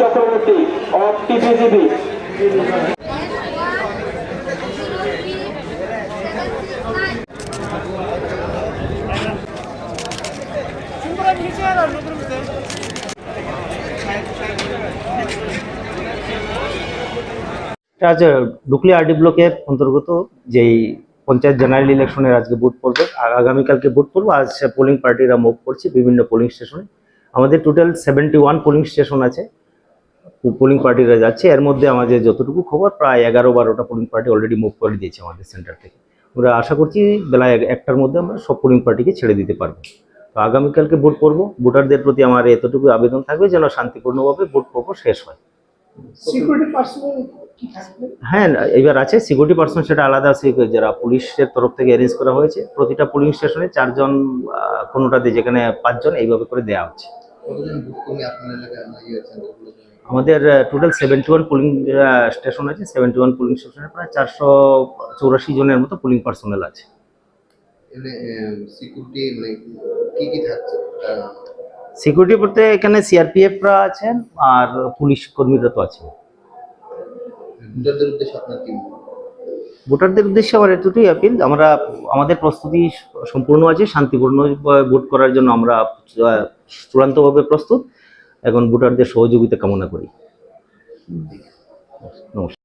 Chakraborty of টিপিজিবি ডুকলি RD ব্লকের অন্তর্গত যেই পঞ্চায়েত জেনারেল ইলেকশনের আজকে ভোট পড়বে, আর আগামীকালকে ভোট পড়ব, আজ পোলিং পার্টিরা মুভ করছে বিভিন্ন পোলিং স্টেশনে আমাদের total seventy one polling station আছে। পোলিং পার্টিরা যাচ্ছে এর মধ্যে আমাদের যতটুকু খবর প্রায় এগারো বারোটা পোলিং পার্টি অলরেডি মুভ করে দিয়েছে আমাদের সেন্টার থেকে। আমরা আশা করছি বেলা একটার মধ্যে আমরা সব পোলিং পার্টিকে ছেড়ে দিতে পারব। তো আগামীকালকে ভোট পড়ব। ভোটারদের প্রতি আমার এতটুকু আবেদন থাকবে যেন শান্তিপূর্ণভাবে ভোট পর্ব শেষ হয়। হ্যাঁ এবার আছে সিকিউরিটি পার্সন সেটা আলাদা আছে যারা পুলিশের তরফ থেকে অ্যারেঞ্জ করা হয়েছে প্রতিটা পুলিং স্টেশনে চারজন কোনোটাতে যেখানে পাঁচজন এইভাবে করে দেওয়া হচ্ছে। কতজন ভূতকর্মী আপনার এলাকায় ইয়ে সেন্টারগুলো আমাদের total seventy one polling station আছে। সেভেন্টি ওয়ান পুলিং স্টেশনে প্রায় চারশো চৌরাশি জনের মতো পুলিং পার্সোনাল আছে। সিকিউরিটি মানে কি কি থাকছে? সিকিউরিটি বলতে এখানে সিআরপিএফরা আছেন আর পুলিশ কর্মীরা তো আছে উদ্দেশ্যে আপনার কি ভোটারদের উদ্দেশ্যে আমার এতটুকুই আপিল আমরা আমাদের প্রস্তুতি সম্পূর্ণ আছে শান্তিপূর্ণ ভোট করার জন্য আমরা চূড়ান্তভাবে প্রস্তুত। এখন ভোটারদের সহযোগিতা কামনা করি। নমস্কার।